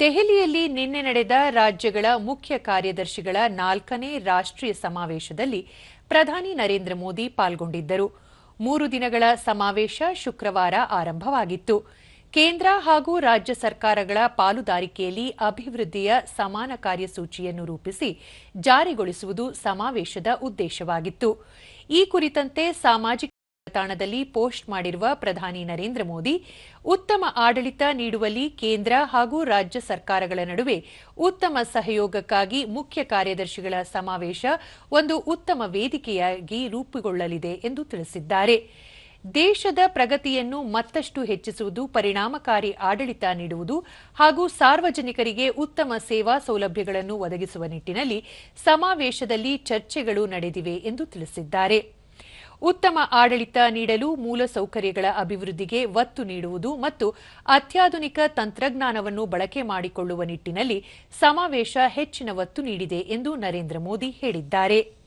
ದೆಹಲಿಯಲ್ಲಿ ನಿನ್ನೆ ನಡೆದ ರಾಜ್ಯಗಳ ಮುಖ್ಯ ಕಾರ್ಯದರ್ಶಿಗಳ ನಾಲ್ಕನೇ ರಾಷ್ಟ್ರೀಯ ಸಮಾವೇಶದಲ್ಲಿ ಪ್ರಧಾನಿ ನರೇಂದ್ರ ಮೋದಿ ಪಾಲ್ಗೊಂಡಿದ್ದರು. ಮೂರು ದಿನಗಳ ಸಮಾವೇಶ ಶುಕ್ರವಾರ ಆರಂಭವಾಗಿತ್ತು. ಕೇಂದ್ರ ಹಾಗೂ ರಾಜ್ಯ ಸರ್ಕಾರಗಳ ಪಾಲುದಾರಿಕೆಯಲ್ಲಿ ಅಭಿವೃದ್ಧಿಯ ಸಮಾನ ಕಾರ್ಯಸೂಚಿಯನ್ನು ರೂಪಿಸಿ ಜಾರಿಗೊಳಿಸುವುದು ಸಮಾವೇಶದ ಉದ್ದೇಶವಾಗಿತ್ತು. ಈ ಕುರಿತಂತೆ ಸಾಮಾಜಿಕ ಜಾಲತಾಣದಲ್ಲಿ ಪೋಸ್ಟ್ ಮಾಡಿರುವ ಪ್ರಧಾನಿ ನರೇಂದ್ರ ಮೋದಿ, ಉತ್ತಮ ಆಡಳಿತ ನೀಡುವಲ್ಲಿ ಕೇಂದ್ರ ಹಾಗೂ ರಾಜ್ಯ ಸರ್ಕಾರಗಳ ನಡುವೆ ಉತ್ತಮ ಸಹಯೋಗಕ್ಕಾಗಿ ಮುಖ್ಯ ಕಾರ್ಯದರ್ಶಿಗಳ ಸಮಾವೇಶ ಒಂದು ಉತ್ತಮ ವೇದಿಕೆಯಾಗಿ ರೂಪುಗೊಳ್ಳಲಿದೆ ಎಂದು ತಿಳಿಸಿದ್ದಾರೆ. ದೇಶದ ಪ್ರಗತಿಯನ್ನು ಮತ್ತಷ್ಟು ಹೆಚ್ಚಿಸುವುದು, ಪರಿಣಾಮಕಾರಿ ಆಡಳಿತ ನೀಡುವುದು ಹಾಗೂ ಸಾರ್ವಜನಿಕರಿಗೆ ಉತ್ತಮ ಸೇವಾ ಸೌಲಭ್ಯಗಳನ್ನು ಒದಗಿಸುವ ನಿಟ್ಟಿನಲ್ಲಿ ಸಮಾವೇಶದಲ್ಲಿ ಚರ್ಚೆಗಳು ನಡೆದಿವೆ ಎಂದು ತಿಳಿಸಿದ್ದಾರೆ. ಉತ್ತಮ ಆಡಳಿತ ನೀಡಲು ಮೂಲಸೌಕರ್ಯಗಳ ಅಭಿವೃದ್ಧಿಗೆ ಒತ್ತು ನೀಡುವುದು ಮತ್ತು ಅತ್ಯಾಧುನಿಕ ತಂತ್ರಜ್ಞಾನವನ್ನು ಬಳಕೆ ಮಾಡಿಕೊಳ್ಳುವ ನಿಟ್ಟಿನಲ್ಲಿ ಸಮಾವೇಶ ಹೆಚ್ಚಿನ ಒತ್ತು ನೀಡಿದೆ ಎಂದು ನರೇಂದ್ರ ಮೋದಿ ಹೇಳಿದ್ದಾರೆ.